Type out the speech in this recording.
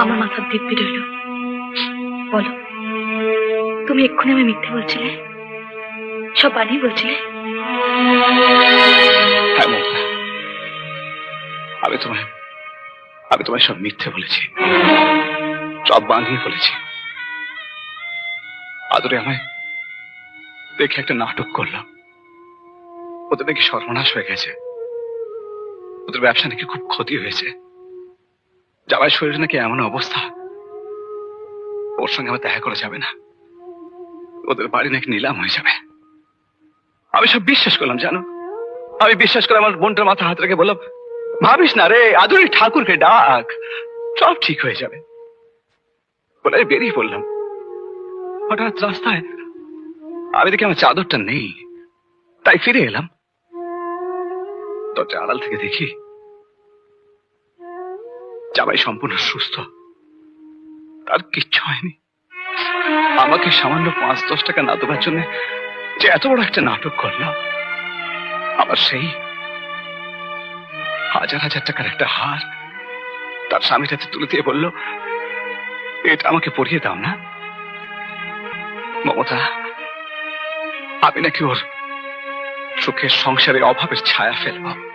আমার মাথার দিব্যি রইল। বলো, তুমি এক্ষুনি আমি মিথ্যে বলছিলে? সব বানিয়ে বলছিলে? হ্যাঁ আমি তোমায় আমি তোমায় সব মিথ্যে বলেছি। সব বানিয়ে বলেছি। আদরে আমায় দেখে একটা নাটক করলাম। ওদের নাকি সর্বনাশ হয়ে গেছে। ওদের ব্যবসা নাকি খুব ক্ষতি হয়েছে। জামাই শরীরে নাকি এমন অবস্থা? ওর সঙ্গে আমার দেখা করা যাবে না। ওদের বাড়ি নাকি নিলাম হয়ে যাবে। আমি সব বিশ্বাস করলাম, জানো? আমি বিশ্বাস করে আমার বোনটার মাথা হাত রেখে বললাম, ভাবিস না রে, আদুরি ঠাকুরকে ডাক। সব ঠিক হয়ে যাবে। বলে বেরিয়ে পড়লাম। হঠাৎ রাস্তায় আমি দেখি আমার চাদরটা নেই। তাই ফিরে এলাম। দরজা আড়াল থেকে দেখি জামাই সম্পূর্ণ সুস্থ। তার কিচ্ছু হয়নি। আমাকে সামান্য পাঁচ দশ টাকা না দেওয়ার জন্য যে এত বড় একটা নাটক করলাম, আমার সেই হাজার হাজার টাকার একটা হার তার স্বামীর হাতে তুলে দিয়ে বলল, এটা আমাকে পরিয়ে দাও না। মমতা, আমি নাকি ওর সুখের সংসারে অভাবের ছায়া ফেলব।